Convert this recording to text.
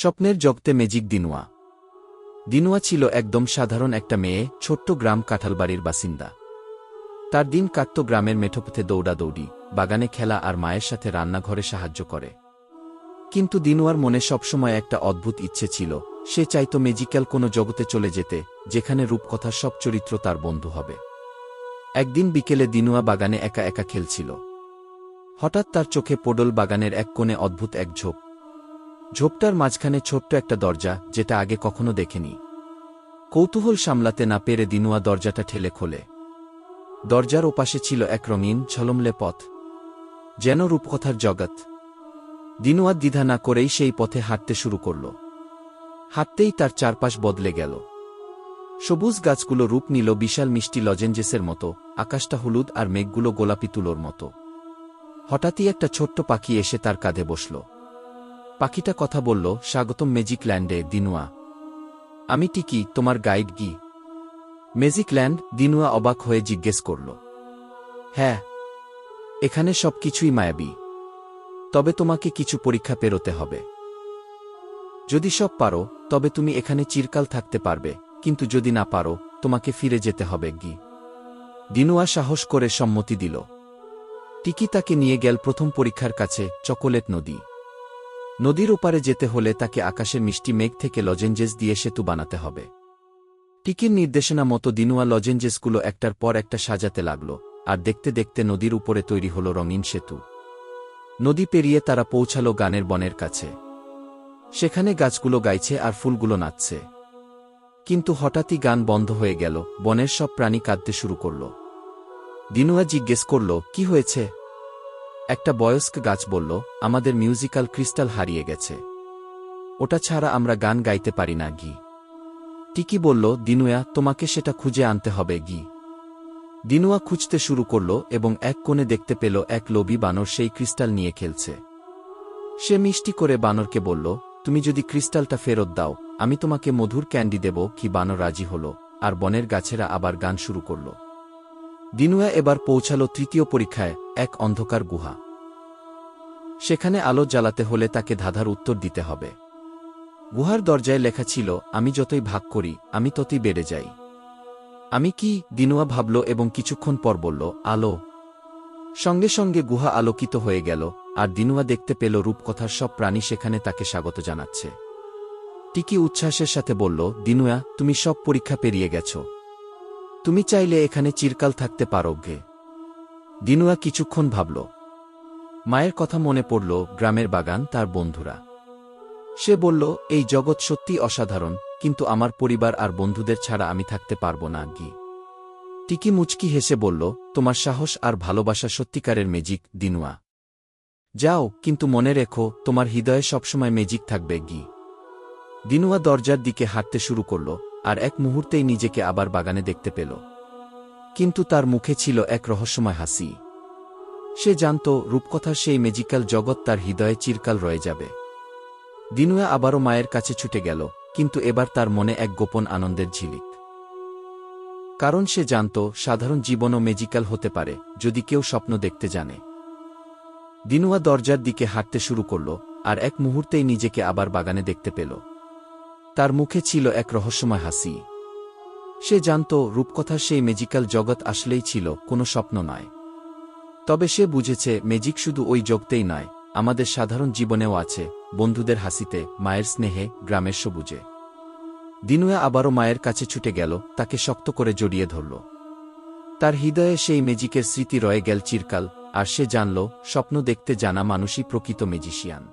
স্বপ্নের জগতে মেজিক দিনুয়া। দিনুয়া ছিল একদম সাধারণ একটা মেয়ে, ছোট্ট গ্রাম কাঁঠালবাড়ির বাসিন্দা। তার দিন কাটত গ্রামের মেঠোপথে দৌড়াদৌড়ি, বাগানে খেলা আর মায়ের সাথে রান্নাঘরে সাহায্য করে। কিন্তু দিনুয়ার মনে সবসময় একটা অদ্ভুত ইচ্ছে ছিল, সে চাইত মেজিক্যাল কোনো জগতে চলে যেতে, যেখানে রূপকথার সব চরিত্র তার বন্ধু হবে। একদিন বিকেলে দিনুয়া বাগানে একা একা খেলছিল। হঠাৎ তার চোখে পোডল বাগানের এক কোণে অদ্ভুত এক ঝোপ ঝোপটার মাঝখানে ছোট্ট একটা দরজা, যেটা আগে কখনো দেখেনি। কৌতূহল সামলাতে না পেরে দিনুয়া দরজাটা ঠেলে খোলে। দরজার ওপাশে ছিল এক রঙিন, ঝলমলে পথ। যেন রূপকথার জগৎ। দিনুয়া দ্বিধা না করেই সেই পথে হাঁটতে শুরু করল। হাঁটতেই তার চারপাশ বদলে গেল। সবুজ গাছগুলো রূপ নিল বিশাল মিষ্টি লজেঞ্জেসের মতো, আকাশটা হলুদ আর মেঘগুলো গোলাপি তুলোর মতো। হঠাৎই একটা ছোট্ট পাখি এসে তার কাঁধে বসল। পাখিটা কথা বলল, স্বাগতম ম্যাজিক ল্যান্ডে দিনুয়া। আমি টিকি, তোমার গাইড গি ম্যাজিক ল্যান্ড দিনুয়া অবাক হয়ে জিজ্ঞেস করল। হ্যাঁ এখানে সব কিছুই মায়াবী। তবে তোমাকে কিছু পরীক্ষা পেরোতে হবে। যদি সব পারো, তবে তুমি এখানে চিরকাল থাকতে পারবে, কিন্তু যদি না পারো, তোমাকে ফিরে যেতে হবে, গি। দিনুয়া সাহস করে সম্মতি দিল। টিকি তাকে নিয়ে গেল প্রথম পরীক্ষার কাছে, চকোলেট নদী। নদীর ওপারে যেতে হলে তাকে আকাশে মিষ্টি মেঘ থেকে লজেঞ্জেস দিয়ে সেতু বানাতে হবে। টিকির নির্দেশনা মতো দিনুয়া লজেঞ্জেসগুলো একটার পর একটা সাজাতে লাগল, আর দেখতে দেখতে নদীর উপরে তৈরি হল রঙিন সেতু। নদী পেরিয়ে তারা পৌঁছাল গানের বনের কাছে। সেখানে গাছগুলো গাইছে আর ফুলগুলো নাচছে। কিন্তু হঠাৎই গান বন্ধ হয়ে গেল, বনের সব প্রাণী কাঁদতে শুরু করল। দিনুয়া জিজ্ঞেস করল, কি হয়েছে? একটা বয়স্ক গাছ বলল, আমাদের মিউজিক্যাল ক্রিস্টাল হারিয়ে গেছে। ওটা ছাড়া আমরা গান গাইতে পারি না, গি। টিকি বলল, দিনুয়া, তোমাকে সেটা খুঁজে আনতে হবে, গি। দিনুয়া খুঁজতে শুরু করল এবং এক কোণে দেখতে পেল এক লোভী বানর সেই ক্রিস্টাল নিয়ে খেলছে। সে মিষ্টি করে বানরকে বলল, তুমি যদি ক্রিস্টালটা ফেরত দাও, আমি তোমাকে মধুর ক্যান্ডি দেব, কি বানর রাজি হল। আর বনের গাছেরা আবার গান শুরু করল। দিনুয়া এবার পৌঁছাল তৃতীয় পরীক্ষায় এক অন্ধকার গুহা। সেখানে আলো জ্বালাতে হলে তাকে ধাঁধার উত্তর দিতে হবে। গুহার দরজায় লেখা ছিল, আমি যতই ভাগ করি, আমি ততই বেড়ে যাই। আমি কি, দিনুয়া ভাবল এবং কিছুক্ষণ পর বলল, আলো। সঙ্গে সঙ্গে গুহা আলোকিত হয়ে গেল, আর দিনুয়া দেখতে পেল রূপকথার সব প্রাণী সেখানে তাকে স্বাগত জানাচ্ছে। টিকি উচ্ছ্বাসের সাথে বলল, দিনুয়া, তুমি সব পরীক্ষা পেরিয়ে গেছ। তুমি চাইলে এখানে চিরকাল থাকতে পারো, গে। দিনুয়া কিছুক্ষণ ভাবল। মায়ের কথা মনে পড়ল গ্রামের বাগান তার বন্ধুরা। সে বলল, এই জগৎ সত্যি অসাধারণ, কিন্তু আমার পরিবার আর বন্ধুদের ছাড়া আমি থাকতে পারব না, গি। টিকি মুচকি হেসে বলল, তোমার সাহস আর ভালোবাসা সত্যিকারের মেজিক দিনুয়া। যাও, কিন্তু মনে রেখো, তোমার হৃদয়ে সবসময় মেজিক থাকবে, গি। দিনুয়া দরজার দিকে হাঁটতে শুরু করল, আর এক মুহূর্তেই নিজেকে আবার বাগানে দেখতে পেল। কিন্তু তার মুখে ছিল এক রহস্যময় হাসি। সে জানত, রূপকথার সেই মেজিক্যাল জগৎ তার হৃদয়ে চিরকাল রয়ে যাবে। দিনুয়া আবারও মায়ের কাছে ছুটে গেল, কিন্তু এবার তার মনে এক গোপন আনন্দের ঝিলিক। কারণ সে জানত, সাধারণ জীবনও মেজিক্যাল হতে পারে, যদি কেউ স্বপ্ন দেখতে জানে। দিনুয়া দরজার দিকে হাঁটতে শুরু করল, আর এক মুহূর্তেই নিজেকে আবার বাগানে দেখতে পেল। তার মুখে ছিল এক রহস্যময় হাসি। সে জানত রূপকথার সেই মেজিক্যাল জগৎ আসলেই ছিল, কোনো স্বপ্ন নয়। তবে সে বুঝেছে মেজিক শুধু ওই জগতেই নয়, আমাদের সাধারণ জীবনেও আছে, বন্ধুদের হাসিতে, মায়ের স্নেহে, গ্রামের সবুজে। দিনুয়া আবারও মায়ের কাছে ছুটে গেল, তাকে শক্ত করে জড়িয়ে ধরল। তার হৃদয়ে সেই মেজিকের স্মৃতি রয়ে গেল চিরকাল, আর সে জানল, স্বপ্ন দেখতে জানা মানুষই প্রকৃত মেজিশিয়ান